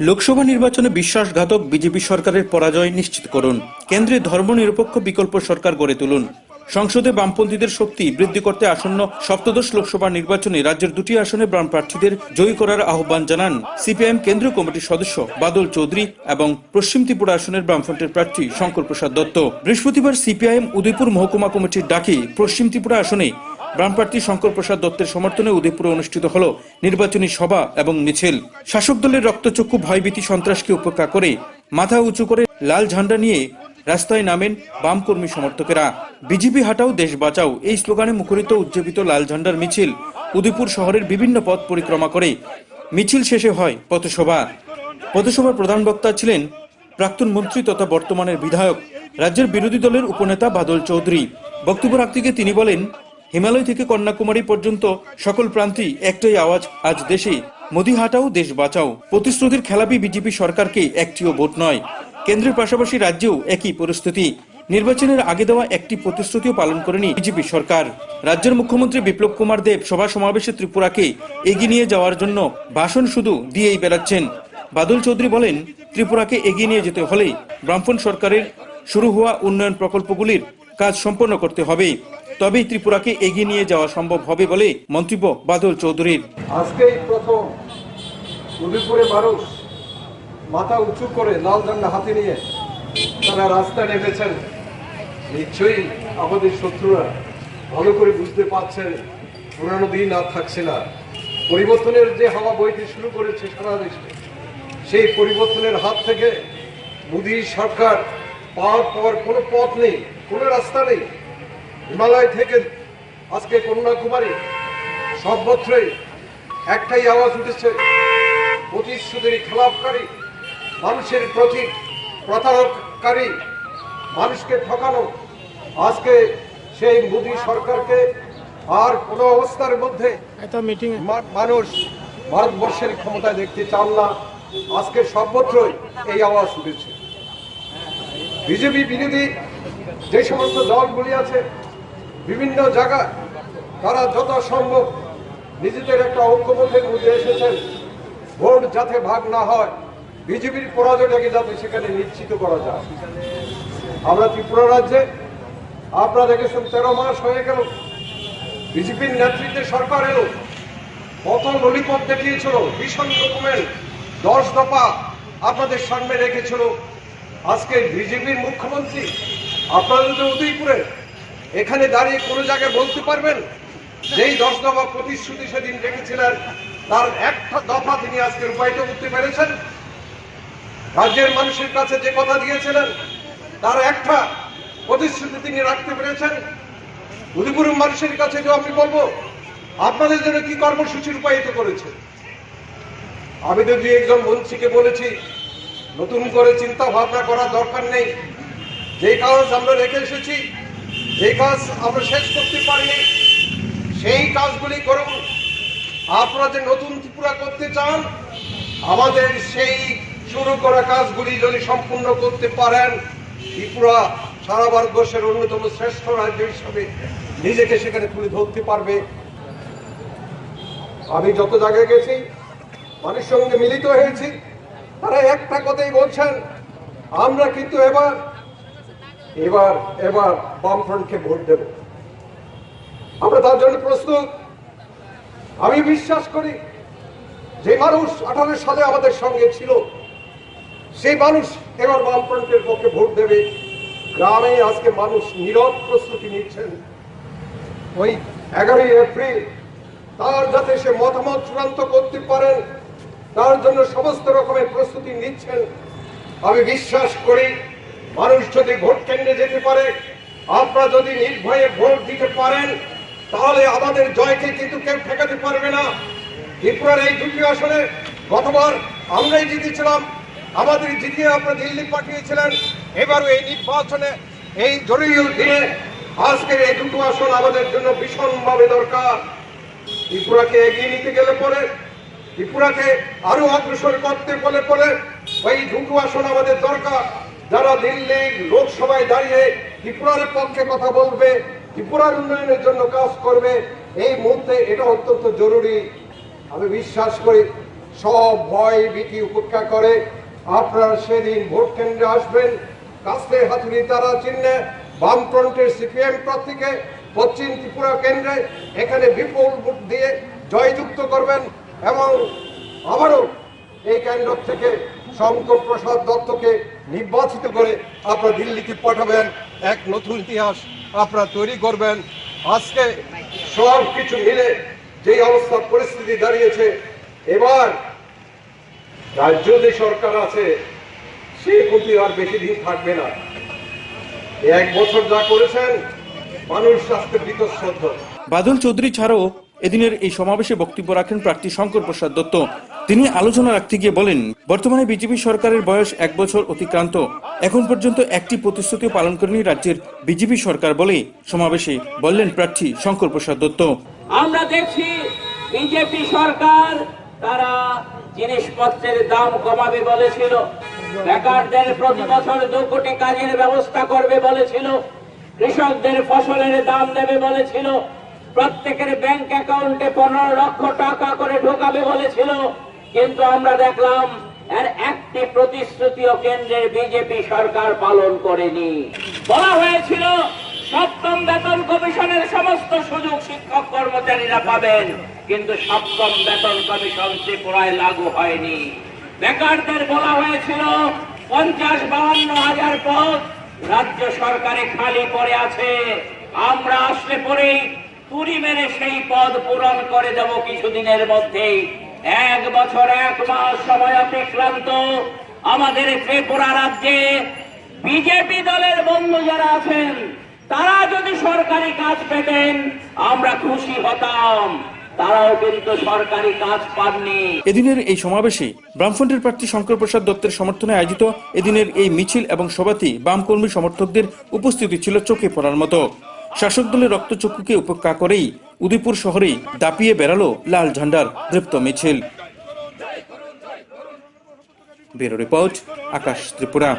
লোকসভা নির্বাচনে বিশ্বাসঘাতক বিজেপি সরকারের পরাজয় নিশ্চিত করুন। কেন্দ্রে ধর্মনিরপেক্ষ বিকল্প সরকার গড়ে তুলুন। সংসদে বামপন্থীদের শক্তি বৃদ্ধি করতে আসন্ন সপ্তদশ লোকসভা নির্বাচনে রাজ্যের দুটি আসনে বাম প্রার্থীদের জয়ী করার আহ্বান জানান সিপিআইএম কেন্দ্রীয় কমিটির সদস্য বাদল চৌধুরী এবং পশ্চিম ত্রিপুরা আসনের বামফ্রন্টের প্রার্থী শঙ্কর প্রসাদ দত্ত। বৃহস্পতিবার সিপিআইএম উদয়পুর মহকুমা কমিটির ডাকে পশ্চিম ত্রিপুরা আসনে বাম প্রার্থী শঙ্কর প্রসাদ দত্তের সমর্থনে উদয়পুরে অনুষ্ঠিত হল নির্বাচনী সভা এবং মিছিল। শাসক দলের রক্তচক্ষু ভয়ভীতি সন্ত্রাসকে উপেক্ষা করে মাথা উঁচু করে লাল ঝান্ডা নিয়ে রাস্তায় নামেন বাম কর্মী সমর্থকেরা। বিজেপি হাটাও দেশ বাঁচাও, এই স্লোগানে মুখরিত উজ্জীবিত লাল ঝান্ডার মিছিল। উদয়পুর শহরের বিভিন্ন পথ পরিক্রমা করে। মিছিল শেষে হয় পথসভা। পথসভার প্রধান বক্তা ছিলেন প্রাক্তন মন্ত্রী তথা বর্তমানের বিধায়ক, রাজ্যের বিরোধী দলের উপনেতা বাদল চৌধুরী। বক্তব্য রাখতে গিয়ে তিনি বলেন, হিমালয় থেকে কন্যাকুমারী পর্যন্ত সকল প্রান্তেই একটাই আওয়াজ, আজ দেশে। মোদি হাটাও দেশ বাঁচাও। প্রতিশ্রুতির খেলাপি বিজেপি সরকারকে একটিও ভোট নয়। কেন্দ্রের পাশাপাশি রাজ্যেও একই পরিস্থিতি। নির্বাচনের আগে দেওয়া একটি প্রতিশ্রুতিও পালন করেনি বিজেপি সরকার। রাজ্যের মুখ্যমন্ত্রী বিপ্লব কুমার দেব সভা সমাবেশে ত্রিপুরাকে এগিয়ে নিয়ে যাওয়ার জন্য ভাষণ শুধু দিয়েই বেড়াচ্ছেন। বাদল চৌধুরী বলেন, ত্রিপুরাকে এগিয়ে নিয়ে যেতে হলে ব্রাহ্মণ সরকারের শুরু হওয়া উন্নয়ন প্রকল্পগুলির কাজ সম্পন্ন করতে হবে। তবেই ত্রিপুরাকে এগিয়ে নিয়ে যাওয়া সম্ভব হবে বলে মন্তব্য বাদল চৌধুরীর। প্রথম মানুষ মাথা উঁচু করে লাল ঝান্ডা হাতে নিয়ে তারা রাস্তায় নেমেছেন। নিশ্চয়ই আমাদের শত্রুরা ভালো করে বুঝতে পারছেন, পুরানো দিন আর থাকছে না। পরিবর্তনের যে হাওয়া বইতে শুরু করেছে সারা দেশে, সেই পরিবর্তনের হাত থেকে মোদী সরকার পাওয়ার পর কোনো পথ নেই, কোনো রাস্তা নেই। হিমালয় থেকে আজকে কন্যাকুমারী সর্বত্রই একটাই আওয়াজ উঠেছে প্রতিশ্রুতির খেলাপকারী মানুষের প্রতি প্রতারককারী মানুষকে ঠকানো। আজকে সেই মোদী সরকারকে আর কোনো অবস্থার মধ্যে মানুষ ভারতবর্ষের ক্ষমতায় দেখতে চান না। আজকে সর্বত্রই এই আওয়াজ উঠেছে। বিজেপি বিরোধী যে সমস্ত দলগুলি আছে বিভিন্ন জায়গায় তারা যত সম্ভব নিজেদের একটা ঐক্যবোধের মধ্যে এসেছেন। ভোট যাতে ভাগ না হয় বিজেপির পরাজয়টাকে যাতে সেখানে নিশ্চিত করা যায়। আমরা ত্রিপুরা রাজ্যে আপনারা দেখেছেন তেরো মাস হয়ে গেল। বিজেপির নেতৃত্বে সরকার এলো কত ললিপপ দেখিয়েছিল, ভীষণ রকমের দশ দফা আপনাদের সামনে রেখেছিল। আজকে বিজেপির মুখ্যমন্ত্রী আপনাদের তো উদয়পুরে এখানে দাঁড়িয়ে কোনো জায়গায় বলতে পারবেন যেই দশ দফা প্রতিশ্রুতি সেদিন রেখেছিলেন, তার একটা দফা তিনি আজকে রূপায়িত করতে পেরেছেন। রাজ্যের মানুষের কাছে যে কথা দিয়েছিলেন, তার একটা প্রতিশ্রুতি তিনি রাখতে পেরেছেন। উদয়পুরের মানুষের কাছে যে আমি বলব, আপনাদের জন্য কি কর্মসূচি রূপায়িত করেছে? আমি তো দুই একজন মন্ত্রীকে বলেছি, নতুন করে চিন্তা ভাবনা করার দরকার নেই। যে কাজ আমরা রেখে এসেছি, যে কাজ আমরা শেষ করতে পারিনি, সেই কাজগুলি করুন। আপনারা যে নতুন ত্রিপুরা করতে চান, আমাদের সেই শুরু করা কাজগুলি যদি সম্পূর্ণ করতে পারেন, ত্রিপুরা সারা ভারতবর্ষের অন্যতম শ্রেষ্ঠ রাজ্য হিসাবে নিজেকে সেখানে তুলে ধরতে পারবে। আমি যত জায়গায় গেছি, মানুষের সঙ্গে মিলিত হয়েছি, তারা একটা কথাই বলছেন, আমরা কিন্তু এবার এবার এবার বামফ্রন্টকে ভোট দেব। আমরা তার জন্য প্রস্তুত। আমি বিশ্বাস করি, যে মানুষ আঠারো সালে আমাদের সঙ্গে ছিল সেই মানুষ এবার বামফ্রন্টের পক্ষে ভোট দেবে। গ্রামে আজকে মানুষ নীরব প্রস্তুতি নিচ্ছেন। ওই এগারোই এপ্রিল, তার যাতে সে মতামত চূড়ান্ত করতে পারেন, তার জন্য সমস্ত রকমের প্রস্তুতি নিচ্ছেন। আমি বিশ্বাস করি, মানুষ যদি ভোট কেন্দ্রে যেতে পারে, আপনারা যদি নির্ভয়ে ভোট দিতে পারেন, তাহলে আমাদের জয়কে কিন্তু কেউ ঠেকাতে পারবে না। ত্রিপুরার এই দুটি আসনে গতবার আমরাই জিতেছিলাম। আমাদের জিতিয়ে আপনারা দিল্লি পাঠিয়েছিলেন, এবারও এই নির্বাচনে, এই জরুরি দিনে আজকের এই দুটো আসন আমাদের জন্য ভীষণভাবে দরকার। ত্রিপুরাকে এগিয়ে নিতে গেলে পরে, ত্রিপুরাকে আরও অগ্রসর করতে বলে পরে ওই দুটো আসন আমাদের দরকার। যারা দিল্লির লোকসভায় দাঁড়িয়ে ত্রিপুরার পক্ষে কথা বলবে, ত্রিপুরার উন্নয়নের জন্য কাজ করবে, এই মুহূর্তে এটা অত্যন্ত জরুরি। আমি বিশ্বাস করি, সব ভয় ভীতি উপেক্ষা করে আপনারা সেদিন ভোট কেন্দ্রে আসবেন, কাস্তে হাতুড়ি তারা চিহ্নে, বামফ্রন্টের সিপিএম প্রার্থীকে পশ্চিম ত্রিপুরা কেন্দ্রে এখানে বিপুল ভোট দিয়ে জয়যুক্ত করবেন এবং আবারও এই কেন্দ্র থেকে শঙ্কর প্রসাদ দত্তকে নির্বাচিত করে আপনারা দিল্লিতে পাঠাবেন। এক নতুন ইতিহাস আপনারা তৈরি করবেন। আজকে সব কিছু মিলে যে অবস্থা, পরিস্থিতি দাঁড়িয়েছে, এবার রাজ্য যে সরকার আছে সে কিন্তু আর বেশি দিন থাকবে না। এক বছর যা করেছেন মানুষ স্বাস্থ্য বিতশ্রদ্ধ বাদল চৌধুরী ছাড়াও এদিনের এই সমাবেশে বক্তব্য রাখেন প্রার্থী শঙ্কর প্রসাদ দত্ত। তিনি আলোচনা রাখতে গিয়ে বলেন বর্তমানে বিজেপি সরকারের বয়স এক বছর অতিক্রান্ত। এখন পর্যন্ত একটি প্রতিশ্রুতি পালন করেনি রাজ্যের বিজেপি সরকার বলে সমাবেশে বললেন প্রার্থী শঙ্কর প্রসাদ দত্ত। আমরা দেখছি বিজেপি সরকার তারা জিনিসপত্রের দাম কমাবে বলেছিল। বেকারদের প্রতি বছর দু কোটি কাজের ব্যবস্থা করবে বলেছিল। কৃষকদের ফসলের দাম দেবে বলেছিল। প্রত্যেকের ব্যাংক অ্যাকাউন্টে পনেরো লক্ষ টাকা করে ঢোকাবে বলেছিল। কিন্তু আমরা দেখলাম, এর একটি প্রতিশ্রুতিও কেন্দ্রের বিজেপি সরকার পালন করেনি। বলা হয়েছিল সপ্তম বেতন কমিশনের সমস্ত সুযোগ শিক্ষক কর্মচারীরা পাবেন, কিন্তু সপ্তম বেতন কমিশন ত্রিপুরায় লাগু হয়নি। বেকারদের বলা হয়েছিল, পঞ্চাশ বাহান্ন হাজার পদ রাজ্য সরকারে খালি পড়ে আছে। আমরা আসলে পরেই তুড়ি মেরে সেই পদ পূরণ করে দেব কিছুদিনের মধ্যেই। এক বছর, এক মাস সময় অতিক্রান্ত। আমাদের ত্রিপুরা রাজ্যে বিজেপি দলের বন্ধু যারা আছেন তারা যদি সরকারি কাজ পেতেন, আমরা খুশি হতাম। এদিনের এই সমাবেশে বামফ্রন্টের প্রার্থী শঙ্কর প্রসাদ দত্তের সমর্থনে আয়োজিত এদিনের এই মিছিল এবং সভাতে বামকর্মী সমর্থকদের উপস্থিতি ছিল চোখে পড়ার মতো। শাসক দলের রক্তচক্ষুকে উপেক্ষা করেই উদয়পুর শহরে দাপিয়ে বেড়ালো লাল ঝান্ডার দৃপ্ত মিছিল। রিপোর্ট, আকাশ ত্রিপুরা।